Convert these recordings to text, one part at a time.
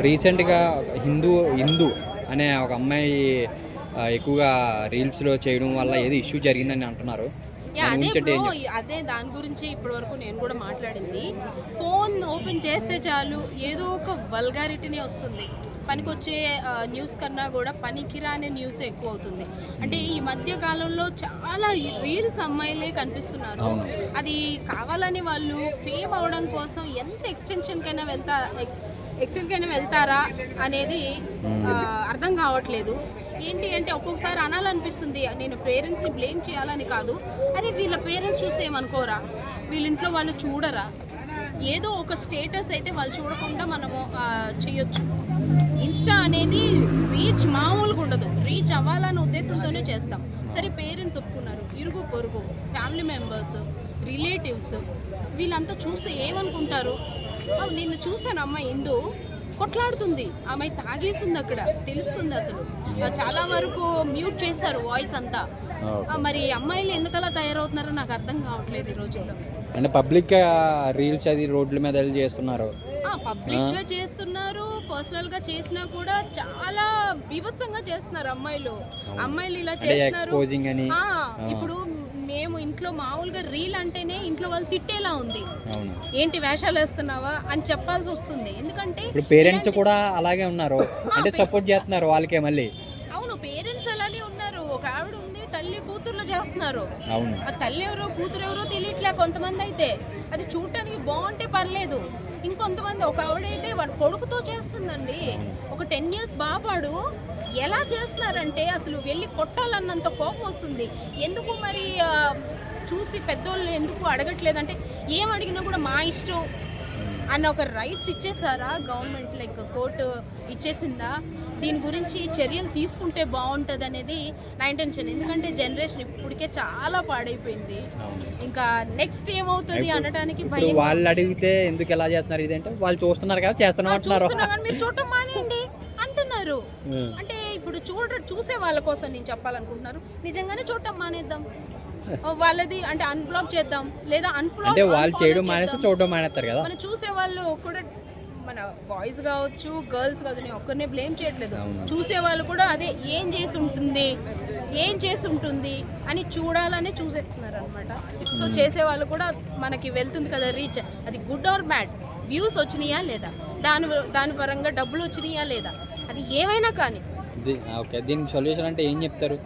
రీసెంట్గా హిందూ హిందూ అనే ఒక అమ్మాయి ఎక్కువగా రీల్స్లో చేయడం వల్ల ఏదో ఇష్యూ జరిగిందని అంటున్నారు అదే? అదే దాని గురించి ఇప్పటి వరకు నేను కూడా మాట్లాడింది ఫోన్ ఓపెన్ చేస్తే చాలు ఏదో ఒక వల్గారిటీనే వస్తుంది పనికొచ్చే న్యూస్ కన్నా కూడా పనికిరాని న్యూస్ ఎక్కువ అవుతుంది అంటే ఈ మధ్య కాలంలో చాలా రీల్స్ అమ్మాయిలే కనిపిస్తున్నారు. అది కావాలని వాళ్ళు ఫేమ్ అవడం కోసం ఎంత ఎక్స్టెన్షన్ కైనా వెళ్తా ఎక్స్టెంట్ అయినా వెళ్తారా అనేది అర్థం కావట్లేదు. ఏంటి అంటే ఒక్కొక్కసారి అనాలనిపిస్తుంది. నేను పేరెంట్స్ని బ్లేమ్ చేయాలని కాదు. అరే వీళ్ళ పేరెంట్స్ చూస్తే ఏమనుకోరా? వీళ్ళ ఇంట్లో వాళ్ళు చూడరా? ఏదో ఒక స్టేటస్ అయితే వాళ్ళు చూడకుండా మనము చేయొచ్చు. ఇన్స్టా అనేది రీచ్ మామూలుగా ఉండదు. రీచ్ అవ్వాలనే ఉద్దేశంతోనే చేస్తాం. సరే పేరెంట్స్ ఒప్పుకున్నారు. ఇరుగు పొరుగు ఫ్యామిలీ మెంబర్స్ రిలేటివ్స్ వీళ్ళంతా చూస్తే ఏమనుకుంటారు? నిన్ను చూశాను అమ్మాయి ఇందు. కొట్లాడుతుంది. ఆమె తాగేస్తుంది అక్కడ. తెలుస్తుంది అసలు. చాలా వరకు మ్యూట్ చేశారు వాయిస్ అంతా. మరి అమ్మాయిలు ఎందుకలా తయారవుతున్నారో నాకు అర్థం కావట్లేదు ఈ రోజుల్లో. అంటే పబ్లిక్గా రీల్స్ అది రోడ్ల మీద చేస్తున్నారు. పబ్లిక్గా చేస్తున్నారు పర్సనల్గా చేసినా కూడా చాలా బీభత్సంగా చేస్తున్నారు అమ్మాయిలు. అమ్మాయిలు ఇలా చేస్తున్నారు. ఇప్పుడు ఇంట్లో మామూలుగా రీల్ అంటేనే ఇంట్లో వాళ్ళు తిట్టేలా ఉంది. ఏంటి వేషాలు వేస్తున్నావా అని చెప్పాల్సి వస్తుంది. ఎందుకంటే ఇప్పుడు పేరెంట్స్ కూడా అలాగే ఉన్నారు. అంటే సపోర్ట్ చేస్తున్నారు వాళ్ళకే మళ్ళీ. అవును పేరెంట్స్ అలానే ఉన్నారు. ఒక ఆవిడ ఉంది తల్లి కూతుర్లు చేస్తున్నారు. అవును. ఆ తల్లి ఎవరో కూతురు ఎవరో తెలియట్లే కొంతమంది అయితే. అది చూడటానికి బాగుంటే పర్లేదు. ఇంకొంతమంది ఒక ఆవిడైతే వాడు కొడుకుతో చేస్తుందండి. ఒక టెన్ ఇయర్స్ బాబాడు ఎలా చేస్తున్నారంటే అసలు వెళ్ళి కొట్టాలన్నంత కోపం వస్తుంది. ఎందుకు మరి చూసి పెద్దోళ్ళు ఎందుకు అడగట్లేదంటే ఏం అడిగినా కూడా మా ఇష్టం అన్న ఒక రైట్స్ ఇచ్చేసారా గవర్నమెంట్ లైక్ కోర్టు ఇచ్చేసిందా? దీని గురించి చర్యలు తీసుకుంటే బాగుంటుంది అనేది నా ఇంటెన్షన్ ఎందుకంటే జనరేషన్ ఇప్పటికే చాలా పాడైపోయింది. ఇంకా నెక్స్ట్ ఏమవుతుంది అనడానికి భయం. వాళ్ళు అడిగితే ఎందుకు ఎలా చేస్తున్నారు ఇదంటే వాళ్ళు చూస్తున్నారు కదా చేస్తున్నాం అంటున్నారు చూస్తున్నా కానీ మీరు చూడటం మానేయండి అంటున్నారు. అంటే ఇప్పుడు చూడ చూసే వాళ్ళ కోసం నేను చెప్పాలనుకుంటున్నారు. నిజంగానే చూడటం మానేద్దాం. వాళ్ళది అంటే అన్బ్లాక్ చేద్దాం లేదా అన్ఫ్లాక్ అంటే వాళ్ళు చేయడం మానేస్తే చూడడం మానేస్తారు కదా. మనం చూసే వాళ్ళు కూడా మన బాయ్స్ కావచ్చు గర్ల్స్ కావచ్చు నేను ఒక్కరినే బ్లేమ్ చేయట్లేదు. చూసే వాళ్ళు కూడా అదే ఏం చేసి ఉంటుంది? ఏం చేసి ఉంటుంది? అని చూడాలని చూసేస్తున్నారు అనమాట సో చేసే వాళ్ళు కూడా మనకి వెళ్తుంది కదా రీచ్ అది గుడ్ ఆర్ బ్యాడ్ వ్యూస్ వచ్చినాయా లేదా? దాని దాని పరంగా డబ్బులు వచ్చినాయా లేదా? అది ఏమైనా కానీ. ఓకే. దీనికి సొల్యూషన్ అంటే ఏం చెప్తారు?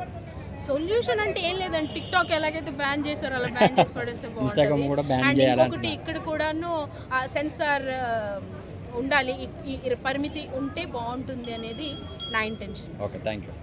సొల్యూషన్ అంటే ఏం లేదండి. టిక్ టాక్ ఎలాగైతే బ్యాన్ చేశారో అలా బ్యాన్ చేసి పడేస్తే బాగుంటుంది. అండ్. ఇంకొకటి ఇక్కడ కూడాను సెన్సార్ ఉండాలి. పరిమితి ఉంటే బాగుంటుంది అనేది నా ఇంటెన్షన్ ఓకే థ్యాంక్ యూ